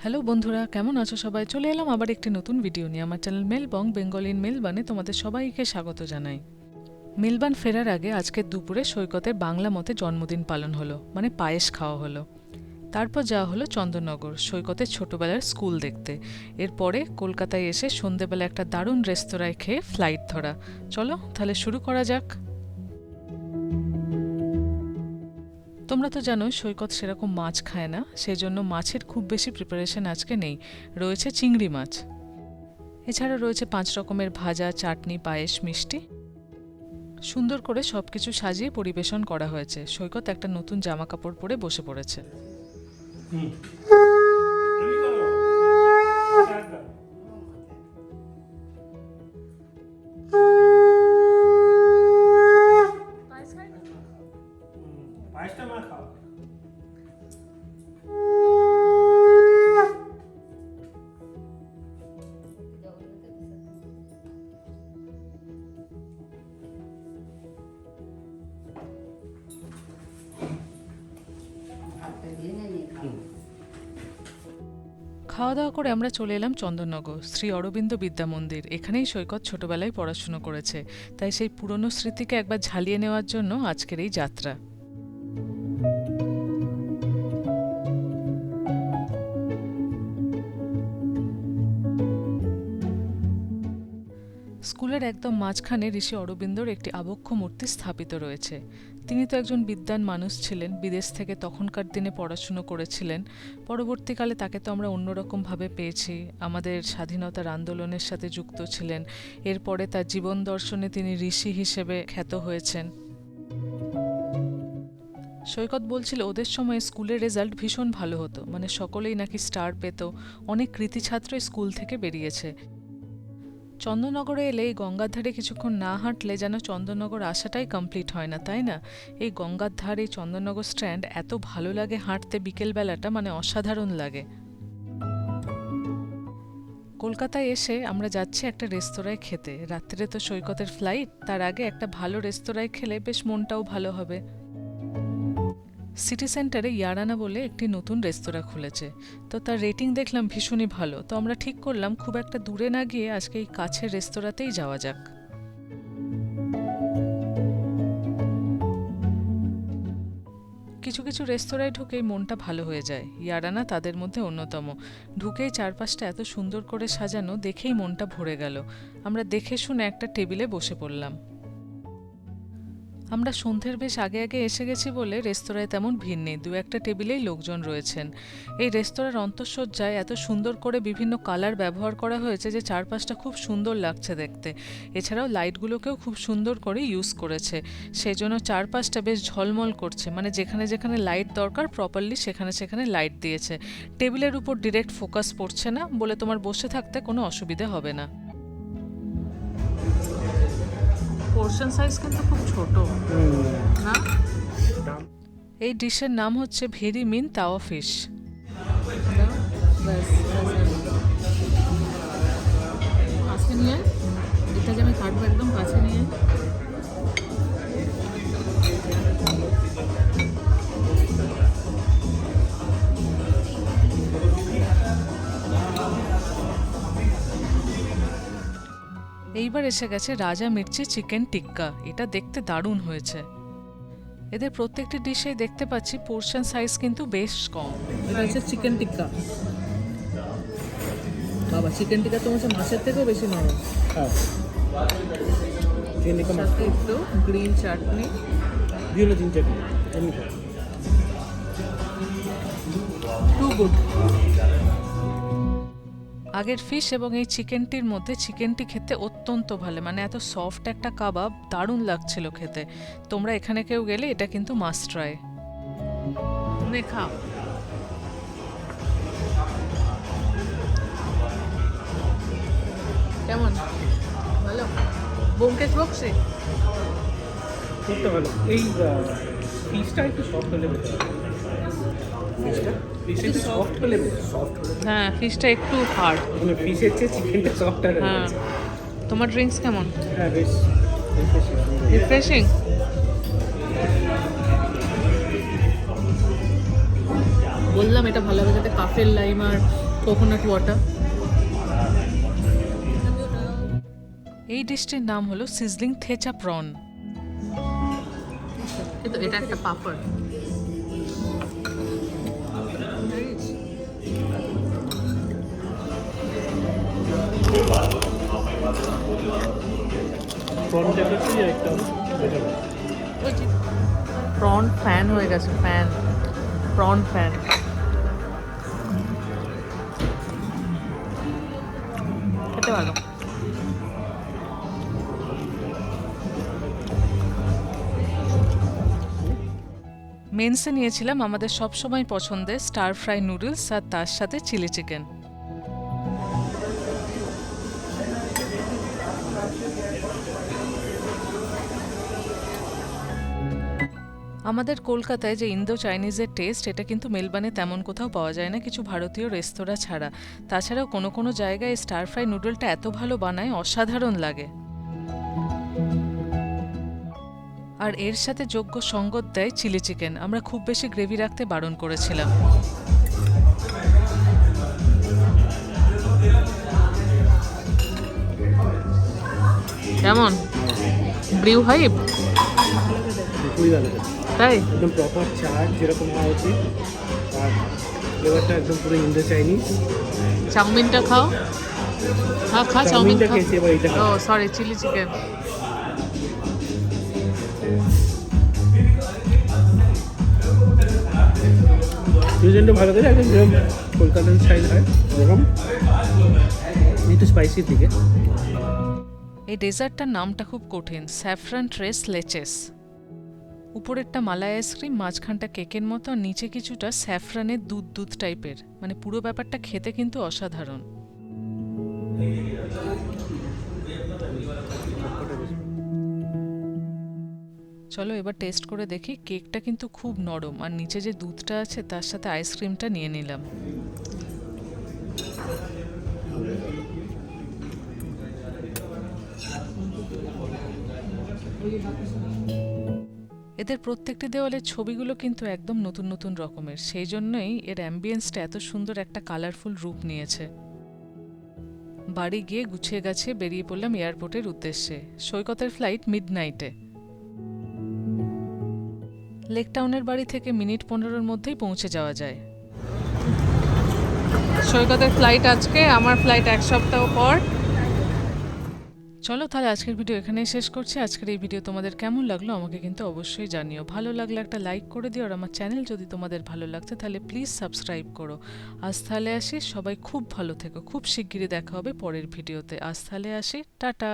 Hello বন্ধুরা, কেমন আছো সবাই? চলে এলাম আবার একটি নতুন ভিডিও নিয়ে। আমার চ্যানেল মেলবং বেঙ্গল ইন মেলবানে তোমাদের সবাইকে স্বাগত জানাই। মেলবান ফেরার আগে আজকে দুপুরে সৈকতের বাংলা মতে জন্মদিন পালন হলো মানে পায়েস খাওয়া হলো। তারপর যাওয়া হলো চন্দননগর, সৈকতের ছোটবেলার স্কুল দেখতে। এরপরে কলকাতায় এসে সন্ধেবেলা একটা দারুণ রেস্তোরাঁয় খেয়ে ফ্লাইট ধরা। চলো, তাহলে শুরু করা যাক। তোমরা তো জানো সৈকত সেরকম মাছ খায় না সেই জন্য মাছের খুব বেশি প্রিপারেশন আজকে নেই। রয়েছে চিংড়ি মাছ। এছাড়া রয়েছে পাঁচ রকমের ভাজা, চাটনি, পায়েস, মিষ্টি। সুন্দর করে সব কিছু সাজিয়ে পরিবেশন করা হয়েছে। সৈকত একটা নতুন জামা কাপড় পরে বসে পড়েছে। খাওয়া দাওয়া করে আমরা চলে এলাম চন্দননগর। শ্রী অরবিন্দ বিদ্যা মন্দির। এখানেই সৈকত ছোটবেলায় পড়াশুনো করেছে। তাই সেই পুরনো স্মৃতিকে একবার ঝালিয়ে নেওয়ার জন্য আজকের এই যাত্রা। স্কুলের একদম মাঝখানে ঋষি অরবিন্দর একটি আবক্ষ মূর্তি স্থাপিত রয়েছে। তিনি তো একজন বিদ্যান মানুষ ছিলেন, বিদেশ থেকে তখনকার দিনে পড়াশুনো করেছিলেন। পরবর্তীকালে তাকে তো আমরা অন্যরকমভাবে পেয়েছি। আমাদের স্বাধীনতার আন্দোলনের সাথে যুক্ত ছিলেন। এরপরে তার জীবন দর্শনে তিনি ঋষি হিসেবে খ্যাত হয়েছেন। সৈকত বলছিল, ওদের সময় স্কুলের রেজাল্ট ভীষণ ভালো হতো। মানে সকলেই নাকি স্টার পেত। অনেক কৃতি ছাত্র স্কুল থেকে বেরিয়েছে। চন্দননগরে এলে এই গঙ্গার ধারে কিছুক্ষণ না হাঁটলে যেন চন্দননগর আসাটাই কমপ্লিট হয় না, তাই না? এই গঙ্গার ধারে এই চন্দননগর স্ট্যান্ড এত ভালো লাগে হাঁটতে বিকেলবেলাটা মানে অসাধারণ লাগে। কলকাতায় এসে আমরা যাচ্ছি একটা রেস্তোরাঁয় খেতে। রাত্রে তো সৈকতের ফ্লাইট তার আগে একটা ভালো রেস্তোরাঁয় খেলে বেশ মনটাও ভালো হবে। সিটি সেন্টারে ইয়ারানা বলে একটি নতুন রেস্তোরাঁ খুলেছে। তো তার রেটিং দেখলাম ভীষণই ভালো। তো আমরা ঠিক করলাম, খুব একটা দূরে না গিয়ে আজকে এই কাছের রেস্তোরাঁতেই যাওয়া যাক। কিছু কিছু রেস্তোরাঁয় ঢুকেই মনটা ভালো হয়ে যায়। ইয়ারানা তাদের মধ্যে অন্যতম। ঢুকেই চারপাশটা এত সুন্দর করে সাজানো, দেখেই মনটা ভরে গেল। আমরা দেখে শুনে একটা টেবিলে বসে পড়লাম। আমরা সন্ধ্যের বেশ আগে আগে এসে গেছি বলে রেস্তোরাঁয় তেমন ভিড় নেই। দু একটা টেবিলেই লোকজন রয়েছেন। এই রেস্তোরাঁর অন্তঃসজ্জায় এত সুন্দর করে বিভিন্ন কালার ব্যবহার করা হয়েছে যে চারপাশটা খুব সুন্দর লাগছে দেখতে। এছাড়াও লাইটগুলোকেও খুব সুন্দর করে ইউজ করেছে। সেই জন্য চারপাশটা বেশ ঝলমল করছে। মানে যেখানে যেখানে লাইট দরকার প্রপারলি সেখানে সেখানে লাইট দিয়েছে। টেবিলের উপর ডিরেক্ট ফোকাস পড়ছে না বলে তোমার বসে থাকতে কোনো অসুবিধে হবে না। পোর্শন সাইজ কিন্তু খুব ছোট। না? এই ডিশের নাম হচ্ছে ভেরি মিন তাওয়া ফিশ। কাছে এইবার এসে গেছে রাজা মির্চি চিকেন টিক্কা। এটা দেখতে দারুণ হয়েছে। এদের প্রত্যেকটি ডিশেই দেখতে পাচ্ছি পোর্শন সাইজ কিন্তু বেশ কম। এটা হচ্ছে চিকেন টিক্কা। বাবা চিকেন টিক্কা তো হচ্ছে মাছের থেকেও বেশি নরম। হ্যাঁ। সাথে একটু গ্রিন চাটনি চারটে এমনি খাও। টু গুড আগের ফিশ এবং এই চিকেনটির মধ্যে চিকেনটি খেতে অত্যন্ত ভালো মানে এত সফট একটা কাবাব দারুণ লাগছিল খেতে। তোমরা এখানে কেউ গেলে এটা কিন্তু মাস্ট ট্রাই খাও। কেমন? ভালো? বোমকেশ বক্সে ভালো। এই পিসটা একটু সফট হলে বেটার পিসটা সফট হলে সফট হ্যাঁ ফিশটা একটু হার্ড মানে পিসের চেয়ে চিকেনটা সফট আর হ্যাঁ। তোমার ড্রিঙ্কস কেমন? হ্যাঁ বেশ রিফ্রেশিং বললাম এটা ভালো হবে যাতে কাফের লাইম আর কোকোনাট ওয়াটার এই ডিশটির নাম হলো সিজলিং থেচা প্রন কিন্তু এটা একটা পাপড়। প্রন ফ্যান হয়ে গেছে ফ্যান প্রন ফ্যান খেতে ভালো। মেন্সে নিয়েছিলাম আমাদের সবসময় পছন্দের স্টার ফ্রাই নুডলস আর তার সাথে চিলি চিকেন আমাদের কলকাতায় যে ইন্দো চাইনিজের টেস্ট এটা কিন্তু মেলবানে তেমন কোথাও পাওয়া যায় না, কিছু ভারতীয় রেস্তোরাঁ ছাড়া। তাছাড়াও কোনো কোনো জায়গায় স্টার ফ্রাই নুডলটা এত ভালো বানায়, অসাধারণ লাগে। আর এর সাথে যোগ্য সঙ্গত দেয় চিলি চিকেন আমরা খুব বেশি গ্রেভি রাখতে বারণ করেছিলাম। কেমন? ব্রিউ হাইপ। তাই? একদম প্রপার চাট যেরকম হওয়া উচিত। আর ফ্লেভারটা একদম পুরো ইন্দো চাইনিজ চাউমিনটা খাও। হ্যাঁ খা চাউমিনটা খেয়েছি এবার এটা ও সরি চিলি চিকেন দুজনটা ভালো করে একদম যেরকম কলকাতার স্টাইল হয় ওরকম। একটু স্পাইসির দিকে। এই ডেজার্টটার নামটা খুব কঠিন স্যাফরান ট্রেস লেচেস উপরেরটা মালাই আইসক্রিম, মাঝখানটা কেকের মতো আর নিচে কিছুটা স্যাফরানের দুধ দুধ টাইপের। মানে পুরো ব্যাপারটা খেতে কিন্তু অসাধারণ। চলো এবার টেস্ট করে দেখি, কেকটা কিন্তু খুব নরম। আর নিচে যে দুধটা আছে, তার সাথে আইসক্রিমটা নিয়ে নিলাম। এদের প্রত্যেকটি দেওয়ালের ছবিগুলো কিন্তু একদম নতুন নতুন রকমের। সেই জন্যই এর অ্যাম্বিয়েন্সটা এত সুন্দর একটা কালারফুল রূপ নিয়েছে। বাড়ি গিয়ে গুছিয়ে গাছে বেরিয়ে পড়লাম এয়ারপোর্টের উদ্দেশ্যে। সৈকতের ফ্লাইট মিড নাইটে লেকটাউনের বাড়ি থেকে মিনিট পনেরোর মধ্যেই পৌঁছে যাওয়া যায়। সৈকতের ফ্লাইট আজকে, আমার ফ্লাইট এক সপ্তাহ পর। চলো তাহলে আজকের ভিডিও এখানেই শেষ করছি। আজকের এই ভিডিও তোমাদের কেমন লাগল আমাকে কিন্তু অবশ্যই জানিও। ভালো লাগলে একটা লাইক করে দিও আর আমার চ্যানেল যদি তোমাদের ভালো লাগছে তাহলে প্লিজ সাবস্ক্রাইব করো। আজ তাহলে আসি, সবাই খুব ভালো থেকো। খুব শিগগিরই দেখা হবে পরের ভিডিওতে। আজ তাহলে আসি, টাটা।